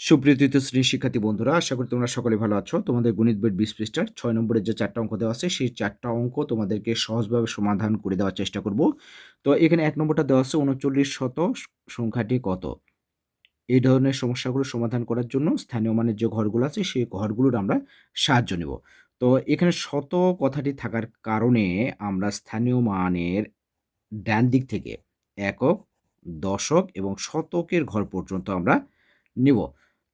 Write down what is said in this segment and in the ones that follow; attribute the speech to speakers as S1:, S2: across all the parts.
S1: সুপ্রিয় তৃতীয় শ্রেণির শিক্ষার্থী বন্ধুরা, আশা করি তোমরা সকলে ভালো আছো। তোমাদের গণিত বইয়ের বিশ পৃষ্ঠার ছয় নম্বরের যে চারটা অঙ্ক দেওয়া আছে, সেই চারটা অঙ্ক তোমাদেরকে সহজভাবে সমাধান করে দেওয়ার চেষ্টা করব। তো এখানে এক নম্বরটা দেওয়া আছে, উনচল্লিশ শত সংখ্যাটি কত? এই ধরনের সমস্যাগুলো সমাধান করার জন্য স্থানীয় মানের যে ঘরগুলো আছে, সেই ঘরগুলোর আমরা সাহায্য নেব। তো এখানে শত কথাটি থাকার কারণে আমরা স্থানীয় মানের ডান দিক থেকে একক, দশক এবং শতকের ঘর পর্যন্ত আমরা নিব।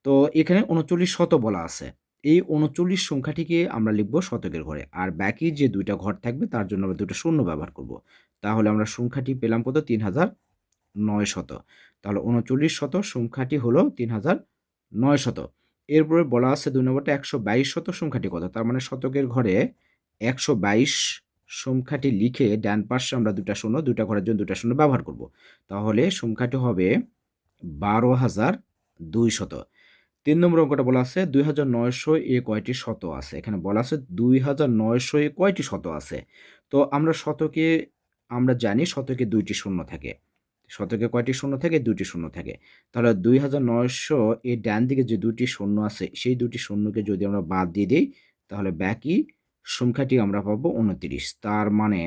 S1: তো এখানে উনচল্লিশ শত বলা আছে। এই উনচল্লিশ সংখ্যাটিকে আমরা লিখব শতকের ঘরে। আর বাকি যে দুইটা ঘর থাকবে, তার জন্য আমরা দুটো শূন্য ব্যবহার করব। তাহলে আমরা সংখ্যাটি পেলাম কত? তিন হাজার নয় শত। তাহলে উনচল্লিশ শত সংখ্যাটি হলো তিন হাজার নয় শত। এরপরে বলা আছে দুই নম্বরটা একশো বাইশ শত সংখ্যাটি কত? তার মানে শতকের ঘরে একশো বাইশ সংখ্যাটি লিখে ডান পাশে আমরা দুটা শূন্য দুটা ঘরের জন্য দুটা শূন্য ব্যবহার করব। তাহলে সংখ্যাটি হবে বারো হাজার দুই শত। তিন নম্বর অঙ্কটা বলা আছে, দুই হাজার নয়শো এ কয়টি শত আছে? এখানে বলা আছে দুই হাজার নয়শো এ কয়টি শত আছে? তো আমরা শতকে, আমরা জানি শতকে দুইটি শূন্য থাকে। শতকে কয়টি শূন্য থাকে? দুইটি শূন্য থাকে। তাহলে দুই হাজার নয়শো এর ডান দিকে যে দুটি শূন্য আছে, সেই দুটি শূন্যকে যদি আমরা বাদ দিয়ে দিই, তাহলে বাকি সংখ্যাটি আমরা পাবো উনত্রিশ। তার মানে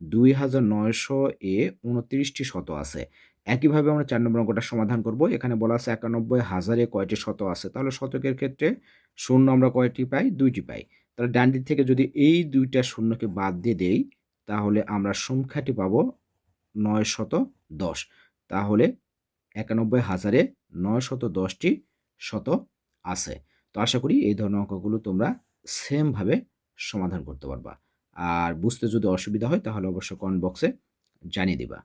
S1: দুই হাজার নয়শো এ উনত্রিশটি শত আছে। একইভাবে আমরা চার নম্বর অঙ্কটা সমাধান করব। এখানে বলা আছে একানব্বই হাজারে কয়টি শত আছে? তাহলে শতকের ক্ষেত্রে শূন্য আমরা কয়টি পাই? দুইটি পাই। তাহলে ডান দিক থেকে যদি এই দুইটা শূন্যকে বাদ দিয়ে দেই, তাহলে আমরা সংখ্যাটি পাবো নয় শত দশ। তাহলে একানব্বই হাজারে নয় শত দশটি শত আছে। তো আশা করি এই ধরনের অঙ্কগুলো তোমরা সেমভাবে সমাধান করতে পারবা। আর বুঝতে যদি অসুবিধা হয়, তাহলে অবশ্য কমেন্ট বক্সে জানিয়ে দিবা।